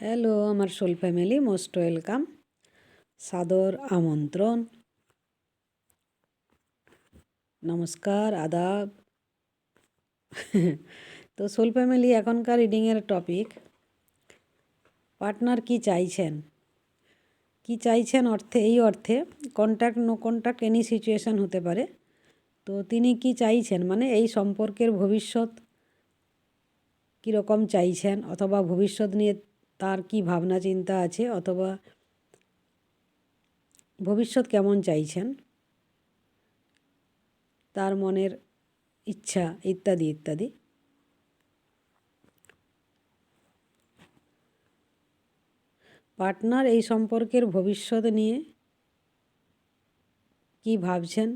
Hello, আমার soul family, most welcome. সাদর আমন্ত্রণ। নমস্কার, আদাব। তো সোল ফ্যামিলি, এখনকার রিডিংয়ের টপিক পার্টনার কি চাইছেন? কি চাইছেন অর্থে, এই অর্থে contact no contact any situation হতে পারে। তো তিনি কি চাইছেন? মানে এই সম্পর্কের ভবিষ্যৎ কীরকম চাইছেন? অথবা ভবিষ্যৎ নিয়ে তার কি ভাবনা চিন্তা আছে অথবা ভবিষ্যৎ কেমন চাইছেন? তার মনের ইচ্ছা ইত্যাদি ইত্যাদি। পার্টনার এই সম্পর্কের ভবিষ্যৎ নিয়ে কি ভাবছেন?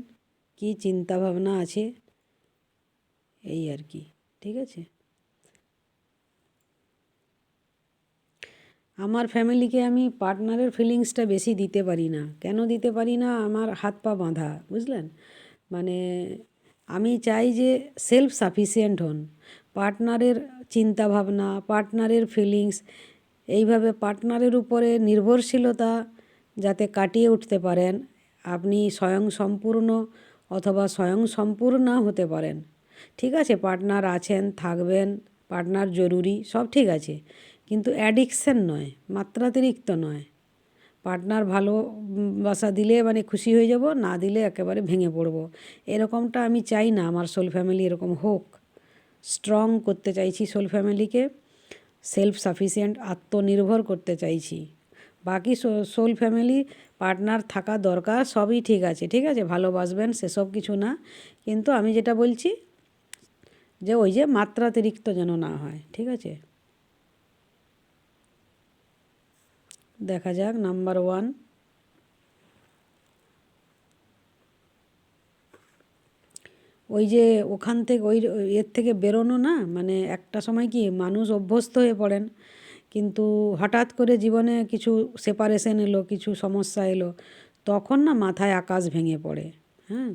কি চিন্তা ভাবনা আছে? এই আর কি, ঠিক আছে? আমার ফ্যামিলিকে আমি পার্টনারের ফিলিংসটা বেশি দিতে পারি না। কেন দিতে পারি না? আমার হাত পা বাঁধা, বুঝলেন? মানে আমি চাই যে সেলফ সাফিসিয়েন্ট হন। পার্টনারের চিন্তাভাবনা, পার্টনারের ফিলিংস, এইভাবে পার্টনারের উপরে নির্ভরশীলতা যাতে কাটিয়ে উঠতে পারেন, আপনি স্বয়ং সম্পূর্ণ অথবা স্বয়ং সম্পূর্ণ হতে পারেন। ঠিক আছে, পার্টনার আছেন, থাকবেন, পার্টনার জরুরি, সব ঠিক আছে। কিন্তু অ্যাডিকশান নয়, মাত্রাতিরিক্ত নয়। পার্টনার ভালোবাসা দিলে মানে খুশি হয়ে যাব, না দিলে একেবারে ভেঙে পড়ব। এরকমটা আমি চাই না, আমার সোল ফ্যামিলি এরকম হোক। স্ট্রং করতে চাইছি সোল ফ্যামিলিকে সেলফ সাফিসিয়েন্ট আত্মনির্ভর করতে চাইছি। বাকি সোল ফ্যামিলি পার্টনার থাকা দরকার, সবই ঠিক আছে ঠিক আছে? ভালোবাসবেন, সেসব কিছু না। কিন্তু আমি যেটা বলছি, যে ওই যে মাত্রাতিরিক্ত যেন না হয়, ঠিক আছে? দেখা যাক নাম্বার ওয়ান ওই যে ওখান থেকে, ওই এর থেকে বেরোনো না? মানে একটা সময় কি মানুষ অভ্যস্ত হয়ে পড়েন, কিন্তু হঠাৎ করে জীবনে কিছু সেপারেশন এলো, কিছু সমস্যা এলো, তখন না মাথায় আকাশ ভেঙে পড়ে হ্যাঁ?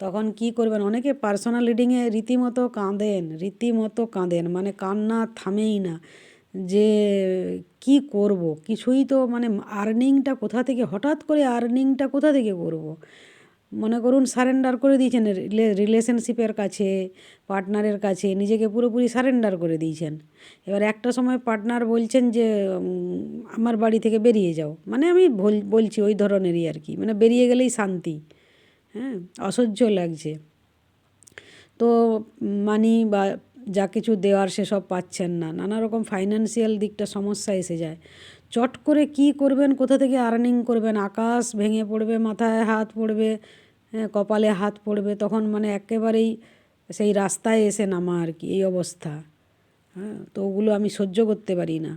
তখন কি করবেন? অনেকে পার্সোনাল রিডিংয়ে রীতিমতো কাঁদেন রীতিমতো কাঁদেন মানে কান্না থামেই না। যে কি করব? কিছুই তো মানে আর্নিংটা কোথা থেকে, হঠাৎ করে আর্নিংটা কোথা থেকে করব। মনে করুন সারেন্ডার করে দিয়েছেন রিলেশনশিপের কাছে পার্টনারের কাছে, নিজেকে পুরোপুরি সারেন্ডার করে দিয়েছেন। এবার একটা সময় পার্টনার বলছেন যে আমার বাড়ি থেকে বেরিয়ে যাও। মানে আমি বলছি ওই ধরনেরই আর কি মানে বেরিয়ে গেলেই শান্তি হ্যাঁ অসহ্য লাগছে। তো মানি বা যা কিছু দেওয়ার সেসব পাচ্ছেন না। নানা রকম ফাইন্যান্সিয়াল দিকটা সমস্যা এসে যায়। চট করে কি করবেন, কোথা থেকে আর্নিং করবেন? আকাশ ভেঙে পড়বে, মাথায় হাত পড়বে হ্যাঁ কপালে হাত পড়বে, তখন মানে একেবারেই সেই রাস্তায় এসে নামা আর কি, এই অবস্থা। হ্যাঁ তো ওগুলো আমি সহ্য করতে পারি না।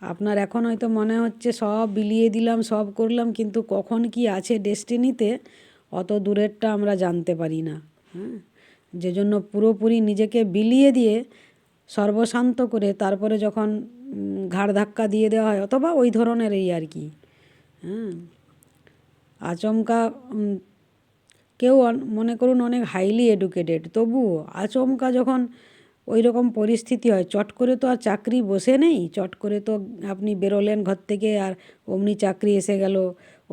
আপনার এখন হয়তো মনে হচ্ছে সব বিলিয়ে দিলাম, সব করলাম, কিন্তু কখন কি আছে ডেস্টিনিতে অত দূরেরটা আমরা জানতে পারি না। হ্যাঁ যে জন্য পুরোপুরি নিজেকে বিলিয়ে দিয়ে সর্বশান্ত করে তারপরে যখন ঘাড় ধাক্কা দিয়ে দেওয়া হয়, অথবা ওই ধরনের এই আর কি হ্যাঁ। আচমকা কেউ মনে করুন অনেক হাইলি এডুকেটেড তবুও আচমকা যখন ওই রকম পরিস্থিতি হয়, চট করে তো আর চাকরি বসে নেই, চট করে তো আপনি বেরোলেন ঘর থেকে আর অমনি চাকরি এসে গেল,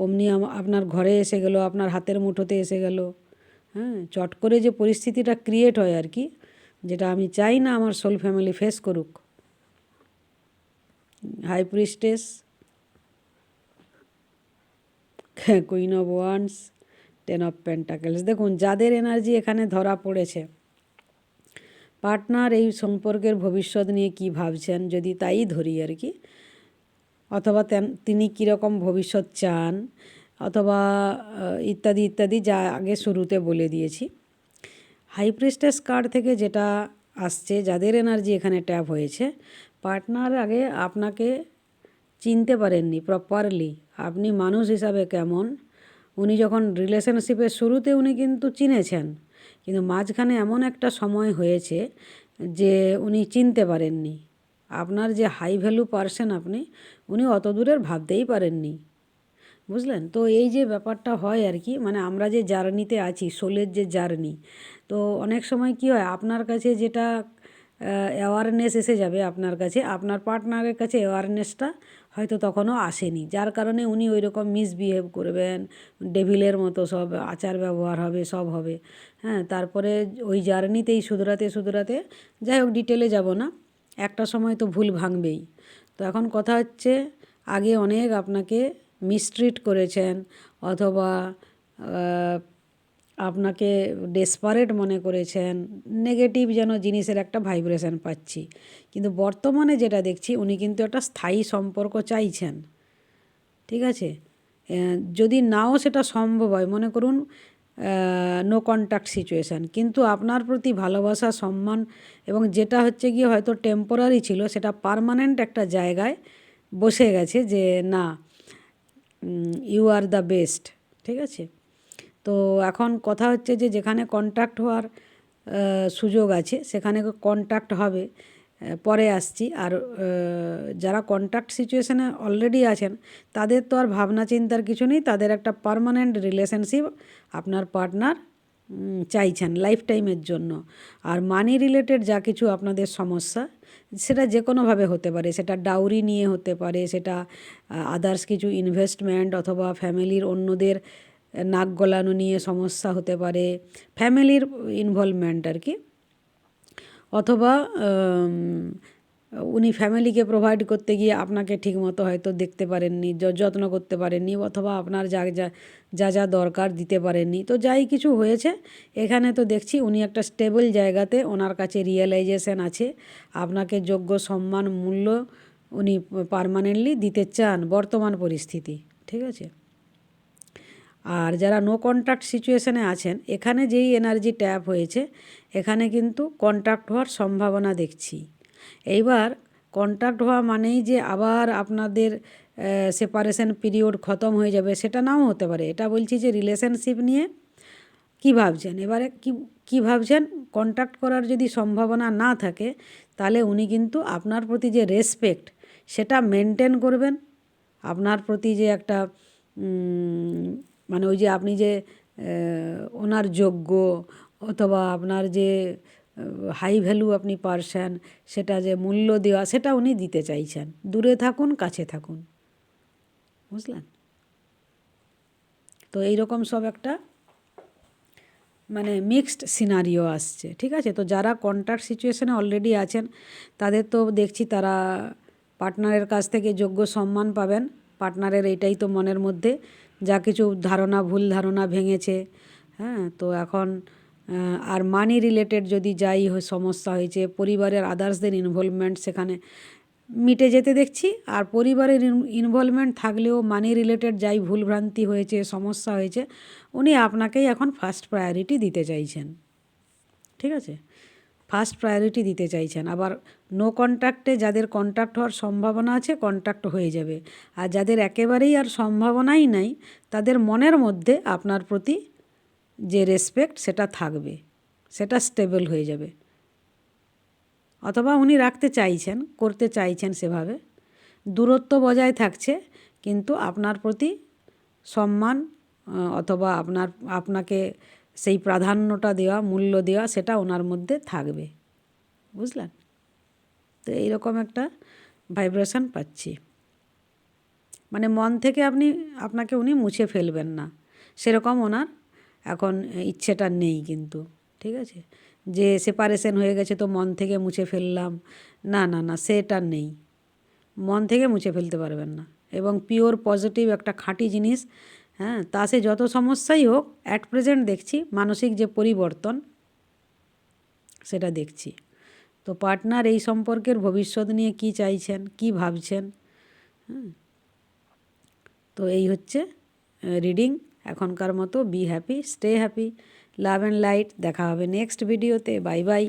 অমনি আপনার ঘরে এসে গেল, আপনার হাতের মুঠোতে এসে গেল। হ্যাঁ চট করে যে পরিস্থিতিটা ক্রিয়েট হয় আর কি, যেটা আমি চাই না আমার সোল ফ্যামিলি ফেস করুক। High priestess queen of wands ten of pentacles দেখুন, যাদের এনার্জি এখানে ধরা পড়েছে পার্টনার এই সম্পর্কের ভবিষ্যৎ নিয়ে কি ভাবছেন, যদি তাই ধরি আর কি, অথবা তিনি কীরকম ভবিষ্যৎ চান অথবা ইত্যাদি ইত্যাদি যা আগে শুরুতে বলে দিয়েছি। হাই প্রিস্টেস কার্ড থেকে যেটা আসছে, যাদের এনার্জি এখানে ট্যাপ হয়েছে, পার্টনার আগে আপনাকে চিনতে পারেননি প্রপারলি আপনি মানুষ হিসাবে কেমন। উনি যখন রিলেশনশিপের শুরুতে উনি কিন্তু চিনেছেন, কিন্তু মাঝখানে এমন একটা সময় হয়েছে যে উনি চিনতে পারেননি। আপনার যে হাই ভ্যালু পারসন আপনি, উনি অত দূরের ভাবতেই পারেননি। বুঝলেন? তো এই যে ব্যাপারটা হয় আর কি মানে আমরা যে জার্নিতে আছি, সোলের যে জার্নি, তো অনেক সময় কি হয়, আপনার কাছে যেটা অ্যাওয়ারনেস এসে যাবে আপনার কাছে, আপনার পার্টনারের কাছে অ্যাওয়ারনেসটা হয়তো তখনও আসেনি। যার কারণে উনি ওই রকম মিসবিহেভ করবেন ডেভিলের মতো সব আচার ব্যবহার হবে, সব হবে। হ্যাঁ তারপরে ওই জার্নিতেই শুধরাতে শুধরাতে, যাই হোক ডিটেলে যাব না, একটা সময় তো ভুল ভাঙবেই। তো এখন কথা হচ্ছে, আগে অনেক আপনাকে মিসট্রিট করেছেন অথবা আপনাকে ডেসপারেট মনে করেছেন নেগেটিভ যেন জিনিসের একটা ভাইব্রেশন পাচ্ছি। কিন্তু বর্তমানে যেটা দেখছি, উনি কিন্তু একটা স্থায়ী সম্পর্ক চাইছেন। ঠিক আছে? যদি নাও সেটা সম্ভব হয়, মনে করুন নো কন্ট্যাক্ট সিচুয়েশান কিন্তু আপনার প্রতি ভালোবাসা, সম্মান এবং যেটা হচ্ছে গিয়ে হয়তো টেম্পোরারি ছিল, সেটা পারমানেন্ট একটা জায়গায় বসে গেছে যে, না ইউ আর দ্য বেস্ট ঠিক আছে? তো এখন কথা হচ্ছে যে যেখানে কন্ট্যাক্ট হওয়ার সুযোগ আছে, সেখানে কন্ট্যাক্ট হবে পরে আসছি। আর যারা কন্ট্যাক্ট সিচুয়েশানে অলরেডি আছেন, তাদের তো আর ভাবনা চিন্তার কিছু নেই। তাদের একটা পারমানেন্ট রিলেশনশিপ আপনার পার্টনার চাইছেন লাইফ টাইমের জন্য। আর মানি রিলেটেড যা কিছু আপনাদের সমস্যা, সেটা যে কোনোভাবে হতে পারে। সেটা ডাউরি নিয়ে হতে পারে, সেটা আদার্স কিছু ইনভেস্টমেন্ট অথবা ফ্যামিলির অন্যদের নাক গলানো নিয়ে সমস্যা হতে পারে ফ্যামিলির ইনভলভমেন্ট আর কি। অথবা উনি ফ্যামিলিকে প্রোভাইড করতে গিয়ে আপনাকে ঠিকমতো হয়তো দেখতে পারেননি যত্ন করতে পারেননি অথবা আপনার যা যা যা যা দরকার দিতে পারেননি। তো যাই কিছু হয়েছে, এখানে তো দেখছি উনি একটা স্টেবল জায়গাতে ওনার কাছে রিয়েলাইজেশন আছে। আপনাকে যোগ্য সম্মান মূল্য উনি পারমানেন্টলি দিতে চান বর্তমান পরিস্থিতি, ঠিক আছে? আর যারা নো কন্ট্যাক্ট সিচুয়েশানে আছেন, এখানে যেই এনার্জি ট্যাপ হয়েছে, এখানে কিন্তু কন্ট্যাক্ট হওয়ার সম্ভাবনা দেখছি। এইবার কন্ট্যাক্ট হওয়া মানেই যে আবার আপনাদের সেপারেশন পিরিয়ড খতম হয়ে যাবে সেটা নাও হতে পারে। এটা বলছি যে রিলেশনশিপ নিয়ে কী ভাবছেন? এবারে কি, কী ভাবছেন? কন্ট্যাক্ট করার যদি সম্ভাবনা না থাকে, তাহলে উনি কিন্তু আপনার প্রতি যে রেসপেক্ট সেটা মেনটেন করবেন। আপনার প্রতি যে একটা মানে ওই যে আপনি যে ওনার যোগ্য, অথবা আপনার যে হাই ভ্যালু আপনি পারছেন, সেটা যে মূল্য দেওয়া, সেটা উনি দিতে চাইছেন। দূরে থাকুন, কাছে থাকুন। বুঝলেন? তো এইরকম সব একটা মানে মিক্সড সিনারিও আসছে, ঠিক আছে? তো যারা কন্ট্রাক্ট সিচুয়েশানে অলরেডি আছেন, তাদের তো দেখছি তারা পার্টনারের কাছ থেকে যোগ্য সম্মান পাবেন। পার্টনারের এইটাই তো মনের মধ্যে। যা কিছু ধারণা, ভুল ধারণা ভেঙেছে হ্যাঁ? তো এখন আর মানি রিলেটেড যদি যাই সমস্যা হয়েছে, পরিবারের আদার্সদের ইনভলভমেন্ট সেখানে মিটে যেতে দেখছি, আর পরিবারের ইনভলভমেন্ট থাকলেও মানি রিলেটেড যাই ভুলভ্রান্তি হয়েছে, সমস্যা হয়েছে, উনি আপনাকেই এখন ফার্স্ট প্রায়োরিটি দিতে চাইছেন। ঠিক আছে? ফার্স্ট প্রায়োরিটি দিতে চাইছেন। আবার নো কন্ট্যাক্টে যাদের কন্ট্যাক্ট হওয়ার সম্ভাবনা আছে কন্ট্যাক্ট হয়ে যাবে। আর যাদের একেবারেই আর সম্ভাবনাই নাই, তাদের মনের মধ্যে আপনার প্রতি যে রেসপেক্ট সেটা থাকবে, সেটা স্টেবল হয়ে যাবে। অথবা উনি রাখতে চাইছেন, করতে চাইছেন সেভাবে। দূরত্ব বজায় থাকছে, কিন্তু আপনার প্রতি সম্মান অথবা আপনার, আপনাকে সেই প্রাধান্যটা দেওয়া, মূল্য দেওয়া, সেটা ওনার মধ্যে থাকবে। বুঝলেন? তো এইরকম একটা ভাইব্রেশন পাচ্ছি। মানে মন থেকে আপনি, আপনাকে উনি মুছে ফেলবেন না। সেরকম ওনার এখন ইচ্ছেটা নেই কিন্তু, ঠিক আছে? যে সেপারেশন হয়ে গেছে তো মন থেকে মুছে ফেললাম। না না না, সেটা নেই। মন থেকে মুছে ফেলতে পারবেন না। এবং পিওর পজিটিভ একটা খাঁটি জিনিস হ্যাঁ তা সে যত সমস্যাই হোক অ্যাট প্রেজেন্ট দেখছি মানসিক যে পরিবর্তন, সেটা দেখছি। তো পার্টনার এই সম্পর্কের ভবিষ্যৎ নিয়ে কি চাইছেন, কি ভাবছেন তো এই হচ্ছে রিডিং এখনকার মতো be happy stay happy love and light দেখা হবে নেক্সট ভিডিওতে বাই বাই